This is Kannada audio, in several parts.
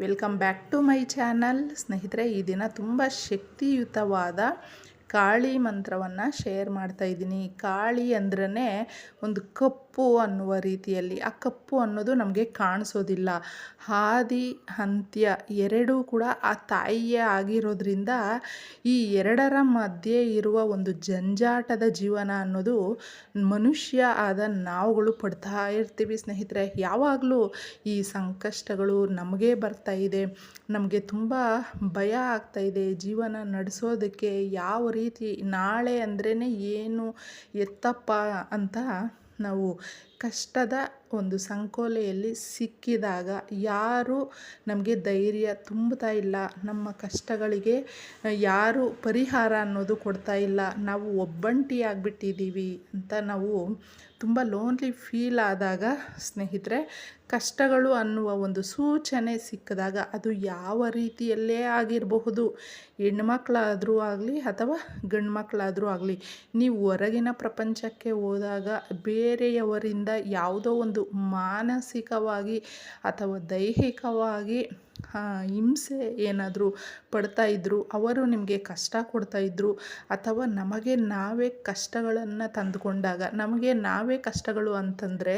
Welcome back to my channel ಸ್ನೇಹಿತರೆ ಈ ದಿನ ತುಂಬ ಶಕ್ತಿಯುತವಾದ ಕಾಳಿ ಮಂತ್ರವನ್ನು ಶೇರ್ ಮಾಡ್ತಾ ಇದ್ದೀನಿ. ಕಾಳಿ ಅಂದ್ರೇ ಒಂದು ಕಪ್ಪು ಅನ್ನುವ ರೀತಿಯಲ್ಲಿ. ಆ ಕಪ್ಪು ಅನ್ನೋದು ನಮಗೆ ಕಾಣಿಸೋದಿಲ್ಲ. ಹಾದಿ, ಅಂತ್ಯ ಎರಡೂ ಕೂಡ ಆ ತಾಯಿಯೇ ಆಗಿರೋದ್ರಿಂದ ಈ ಎರಡರ ಮಧ್ಯೆ ಇರುವ ಒಂದು ಜಂಜಾಟದ ಜೀವನ ಅನ್ನೋದು ಮನುಷ್ಯ ಆದ ನಾವುಗಳು ಪಡ್ತಾ ಇರ್ತೀವಿ ಸ್ನೇಹಿತರೆ. ಯಾವಾಗಲೂ ಈ ಸಂಕಷ್ಟಗಳು ನಮಗೆ ಬರ್ತಾ ಇದೆ. ನಮಗೆ ತುಂಬ ಭಯ ಆಗ್ತಾ ಇದೆ. ಜೀವನ ನಡೆಸೋದಕ್ಕೆ ಯಾವ ರೀತಿ ನಾಳೆ ಅಂದ್ರೇ ಏನು ಎತ್ತಪ್ಪ ಅಂತ ನಾವು ಕಷ್ಟದ ಒಂದು ಸಂಕೋಲೆಯಲ್ಲಿ ಸಿಕ್ಕಿದಾಗ ಯಾರು ನಮಗೆ ಧೈರ್ಯ ತುಂಬುತ್ತಾ ಇಲ್ಲ. ನಮ್ಮ ಕಷ್ಟಗಳಿಗೆ ಯಾರು ಪರಿಹಾರ ಅನ್ನೋದು ಕೊಡ್ತಾ ಇಲ್ಲ. ನಾವು ಒಬ್ಬಂಟಿಯಾಗ್ಬಿಟ್ಟಿದ್ದೀವಿ ಅಂತ ನಾವು ತುಂಬ ಲೋನ್ಲಿ ಫೀಲ್ ಆದಾಗ ಸ್ನೇಹಿತರೆ, ಕಷ್ಟಗಳು ಅನ್ನುವ ಒಂದು ಸೂಚನೆ ಸಿಕ್ಕಿದಾಗ ಅದು ಯಾವ ರೀತಿಯಲ್ಲೇ ಆಗಿರಬಹುದು. ಹೆಣ್ಮಕ್ಳಾದರೂ ಆಗಲಿ ಅಥವಾ ಗಂಡು ಮಕ್ಕಳಾದರೂ ಆಗಲಿ, ನೀವು ಹೊರಗಿನ ಪ್ರಪಂಚಕ್ಕೆ ಹೋದಾಗ ಬೇರೆಯವರಿಂದ ಯಾವುದೋ ಒಂದು ಮಾನಸಿಕವಾಗಿ ಅಥವಾ ದೈಹಿಕವಾಗಿ ಹಿಂಸೆ ಏನಾದರೂ ಪಡ್ತಾ ಇದ್ದರು ಅವರು ನಿಮಗೆ ಕಷ್ಟ ಕೊಡ್ತಾಯಿದ್ರು ಅಥವಾ ನಮಗೆ ನಾವೇ ಕಷ್ಟಗಳನ್ನು ತಂದುಕೊಂಡಾಗ, ನಮಗೆ ನಾವೇ ಕಷ್ಟಗಳು ಅಂತಂದರೆ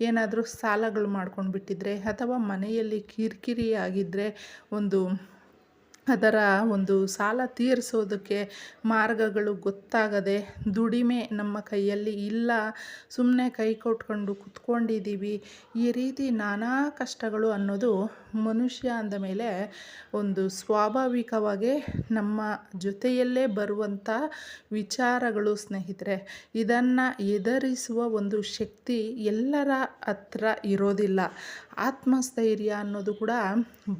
ಏನಾದರೂ ಸಾಲಗಳು ಮಾಡ್ಕೊಂಡು ಬಿಟ್ಟಿದ್ರೆ ಅಥವಾ ಮನೆಯಲ್ಲಿ ಕಿರಿಕಿರಿ ಆಗಿದ್ದರೆ ಒಂದು ಅದರ ಒಂದು ಸಾಲ ತೀರಿಸೋದಕ್ಕೆ ಮಾರ್ಗಗಳು ಗೊತ್ತಾಗದೆ ದುಡಿಮೆ ನಮ್ಮ ಕೈಯಲ್ಲಿ ಇಲ್ಲ. ಸುಮ್ಮನೆ ಕೈ ಕೊಟ್ಕೊಂಡು ಕುತ್ಕೊಂಡಿದ್ದೀವಿ. ಈ ರೀತಿ ನಾನಾ ಕಷ್ಟಗಳು ಅನ್ನೋದು ಮನುಷ್ಯ ಅಂದ ಮೇಲೆ ಒಂದು ಸ್ವಾಭಾವಿಕವಾಗಿ ನಮ್ಮ ಜೊತೆಯಲ್ಲೇ ಬರುವಂಥ ವಿಚಾರಗಳು ಸ್ನೇಹಿತರೆ. ಇದನ್ನು ಎದುರಿಸುವ ಒಂದು ಶಕ್ತಿ ಎಲ್ಲರ ಹತ್ರ ಇರೋದಿಲ್ಲ. ಆತ್ಮಸ್ಥೈರ್ಯ ಅನ್ನೋದು ಕೂಡ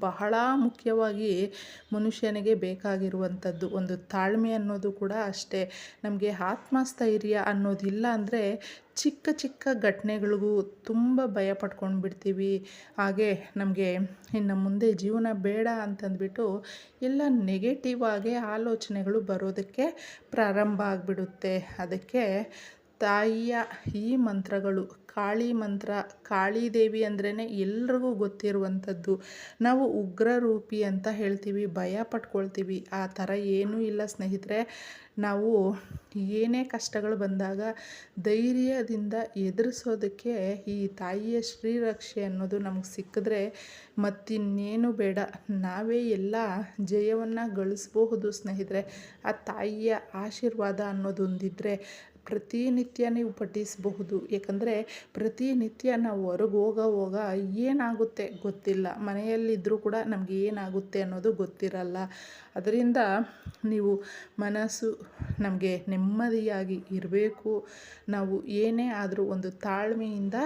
ಬಹಳ ಮುಖ್ಯವಾಗಿ ಮನುಷ್ಯನಿಗೆ ಬೇಕಾಗಿರುವಂಥದ್ದು ಒಂದು ತಾಳ್ಮೆ ಅನ್ನೋದು ಕೂಡ ಅಷ್ಟೇ. ನಮಗೆ ಆತ್ಮಸ್ಥೈರ್ಯ ಅನ್ನೋದಿಲ್ಲ ಅಂದರೆ ಚಿಕ್ಕ ಚಿಕ್ಕ ಘಟನೆಗಳಿಗೂ ತುಂಬ ಭಯ ಪಡ್ಕೊಂಡು ಬಿಡ್ತೀವಿ ಹಾಗೆ ನಮಗೆ ಇನ್ನು ಮುಂದೆ ಜೀವನ ಬೇಡ ಅಂತಂದ್ಬಿಟ್ಟು ಎಲ್ಲ ನೆಗೆಟಿವ್ ಆಗಿ ಆಲೋಚನೆಗಳು ಬರೋದಕ್ಕೆ ಪ್ರಾರಂಭ ಆಗಿಬಿಡುತ್ತೆ. ಅದಕ್ಕೆ ತಾಯಿಯ ಈ ಮಂತ್ರಗಳು ಕಾಳಿ ಮಂತ್ರ, ಕಾಳಿ ದೇವಿ ಅಂದ್ರೇ ಎಲ್ರಿಗೂ ಗೊತ್ತಿರುವಂಥದ್ದು. ನಾವು ಉಗ್ರ ರೂಪಿ ಅಂತ ಹೇಳ್ತೀವಿ, ಭಯ ಪಟ್ಕೊಳ್ತೀವಿ. ಆ ಥರ ಏನೂ ಇಲ್ಲ ಸ್ನೇಹಿತರೆ. ನಾವು ಏನೇ ಕಷ್ಟಗಳು ಬಂದಾಗ ಧೈರ್ಯದಿಂದ ಎದುರಿಸೋದಕ್ಕೆ ಈ ತಾಯಿಯ ಶ್ರೀರಕ್ಷೆ ಅನ್ನೋದು ನಮಗೆ ಸಿಕ್ಕಿದ್ರೆ ಮತ್ತಿನ್ನೇನು ಬೇಡ. ನಾವೇ ಎಲ್ಲ ಜಯವನ್ನು ಗಳಿಸ್ಬಹುದು ಸ್ನೇಹಿತರೆ. ಆ ತಾಯಿಯ ಆಶೀರ್ವಾದ ಅನ್ನೋದೊಂದಿದ್ದರೆ ಪ್ರತಿನಿತ್ಯ ನೀವು ಪಠಿಸಬಹುದು. ಏಕೆಂದರೆ ಪ್ರತಿನಿತ್ಯ ನಾವು ಹೊರಗೆ ಹೋಗ ಹೋಗ ಏನಾಗುತ್ತೆ ಗೊತ್ತಿಲ್ಲ. ಮನೆಯಲ್ಲಿದ್ದರೂ ಕೂಡ ನಮಗೆ ಏನಾಗುತ್ತೆ ಅನ್ನೋದು ಗೊತ್ತಿರಲ್ಲ. ಅದರಿಂದ ನೀವು ಮನಸ್ಸು ನಮಗೆ ನೆಮ್ಮದಿಯಾಗಿ ಇರಬೇಕು. ನಾವು ಏನೇ ಆದರೂ ಒಂದು ತಾಳ್ಮೆಯಿಂದ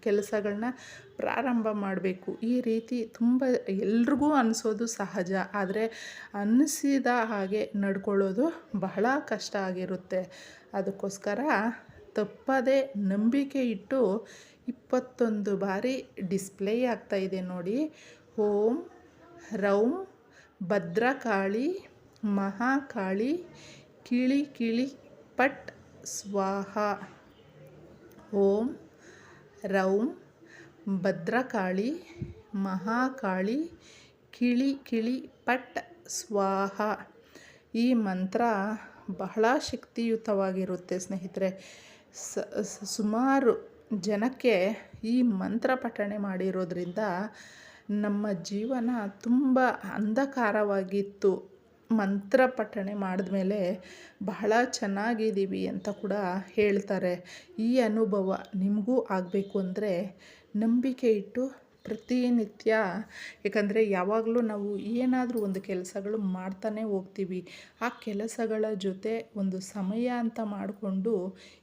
ಕೆಲಸಗಳನ್ನ ಪ್ರಾರಂಭ ಮಾಡಬೇಕು. ಈ ರೀತಿ ತುಂಬ ಎಲ್ರಿಗೂ ಅನಿಸೋದು ಸಹಜ. ಆದರೆ ಅನ್ನಿಸಿದ ಹಾಗೆ ನಡ್ಕೊಳ್ಳೋದು ಬಹಳ ಕಷ್ಟ ಆಗಿರುತ್ತೆ. ಅದಕ್ಕೋಸ್ಕರ ತಪ್ಪದೆ ನಂಬಿಕೆ ಇಟ್ಟು ಇಪ್ಪತ್ತೊಂದು ಬಾರಿ ಡಿಸ್ಪ್ಲೇ ಆಗ್ತಾ ಇದೆ ನೋಡಿ. ಓಂ, ರೌಂ, ಭದ್ರಕಾಳಿ, ಮಹಾಕಾಳಿ, ಕಿಳಿ ಕಿಳಿ, ಪಟ್ ಸ್ವಾಹ. ಓಂ, ರೌಂ ಭದ್ರಕಾಳಿ, ಮಹಾಕಾಳಿ, ಕಿಳಿ ಕಿಳಿ ಪಟ್, ಸ್ವಾಹ. ಈ ಮಂತ್ರ ಬಹಳ ಶಕ್ತಿಯುತವಾಗಿರುತ್ತೆ ಸ್ನೇಹಿತರೆ. ಸುಮಾರು ಜನಕ್ಕೆ ಈ ಮಂತ್ರ ಪಠಣೆ ಮಾಡಿರೋದ್ರಿಂದ ನಮ್ಮ ಜೀವನ ತುಂಬ ಅಂಧಕಾರವಾಗಿತ್ತು. ಮಂತ್ರ ಪಠಣೆ ಮಾಡಿದ್ಮೇಲೆ ಬಹಳ ಚೆನ್ನಾಗಿದ್ದೀವಿ ಅಂತ ಕೂಡ ಹೇಳ್ತಾರೆ. ಈ ಅನುಭವ ನಿಮಗೂ ಆಗಬೇಕು ಅಂದರೆ ನಂಬಿಕೆ ಇಟ್ಟು ಪ್ರತಿನಿತ್ಯ, ಏಕೆಂದರೆ ಯಾವಾಗಲೂ ನಾವು ಏನಾದರೂ ಒಂದು ಕೆಲಸಗಳು ಮಾಡ್ತಾನೆ ಹೋಗ್ತೀವಿ. ಆ ಕೆಲಸಗಳ ಜೊತೆ ಒಂದು ಸಮಯ ಅಂತ ಮಾಡಿಕೊಂಡು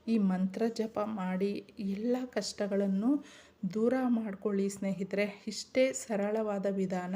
ಈ ಮಂತ್ರ ಜಪ ಮಾಡಿ ಎಲ್ಲ ಕಷ್ಟಗಳನ್ನು ದೂರ ಮಾಡ್ಕೊಳ್ಳಿ ಸ್ನೇಹಿತರೆ. ಇಷ್ಟೇ ಸರಳವಾದ ವಿಧಾನ.